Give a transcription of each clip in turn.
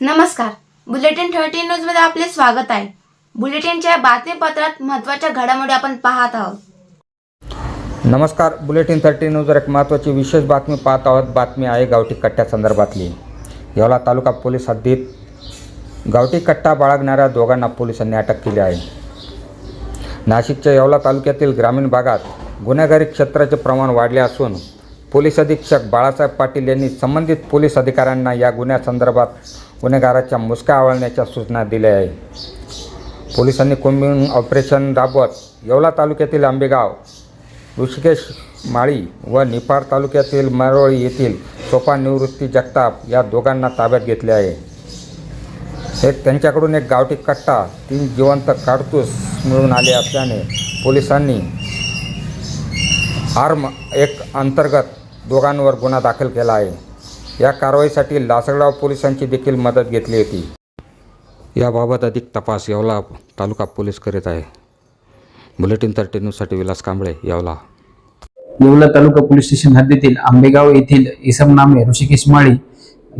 नमस्कार. Bulletin thirty न्यूजमध्ये आपले स्वागत आहे. बुलेटिनच्या बातमीपत्रात महत्त्वाच्या घडामोडी आपण पाहत आहोत. नमस्कार. बुलेटिन थर्टी न्यूजवर एक महत्त्वाची विशेष बातमी पाहत आहोत. बातमी आहे गावठी कट्ट्यासंदर्भातली येवला तालुका पोलीस हद्दीत गावठी कट्टा बाळगणाऱ्या दोघांना पोलिसांनी अटक केली आहे. नाशिकच्या येवला तालुक्यातील ग्रामीण भागात गुन्हेगारी क्षेत्राचे प्रमाण वाढले असून पोलीस अधीक्षक बाळासाहेब पाटील यांनी संबंधित पोलीस अधिकाऱ्यांना या गुन्ह्यासंदर्भात गुन्हेगाराच्या मुसक्या आवळण्याच्या सूचना दिल्या आहे पोलिसांनी कोम्बिंग ऑपरेशन राबवत येवला तालुक्यातील आंबेगाव ऋषिकेश माळी व निफाड तालुक्यातील मरोळी येथील सोपा निवृत्ती जगताप या दोघांना ताब्यात घेतले आहे. एक त्यांच्याकडून एक गावठी कट्टा तीन जिवंत काडतूस मिळून आले असल्याने पोलिसांनी आर्म एक अंतर्गत दोघांवर गुन्हा दाखल केला आहे. या कारवाईसाठी लासलगाव पोलिसांची देखील मदत घेतली होती. याबाबत अधिक तपास येवला तालुका पोलीस करीत आहे. बुलेटिन थर्टी न्यूजसाठी विलास कांबळे येवला. येवला तालुका पोलीस स्टेशन हद्दीतील आंबेगाव येथील इसम नामे ऋषिकेश माळी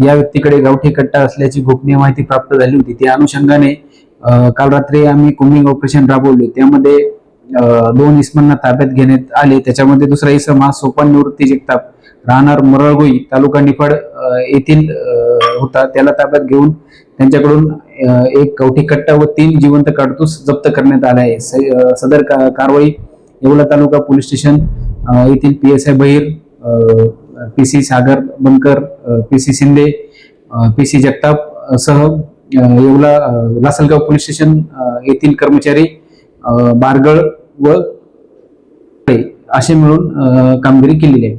या व्यक्तीकडे गावठी कट्टा असल्याची गोपनीय माहिती प्राप्त झाली होती. त्या अनुषंगाने काल रात्री आम्ही कोम्बिंग ऑपरेशन राबवले. त्यामध्ये अं, दोन इसमांना ताब्यात घेण्यात आले. त्याच्यामध्ये दुसरा इसम हा सोपान निवृत्ती जगताप राहणार मुरळगोई तालुका निफाड येथील होता. त्याला ताब्यात घेऊन त्यांच्याकडून एक कवठी कट्टा व तीन जिवंत काडतूस जप्त करण्यात आला आहे. स- सदर का- कारवाई येवला तालुका पोलीस स्टेशन येथील P S I Bahir P C Sagar Bankar P C Shinde P C Jagtap सह येवला लासलगाव पोलीस स्टेशन येथील कर्मचारी बारगळ व असे मिळून कामगिरी केलेली आहे.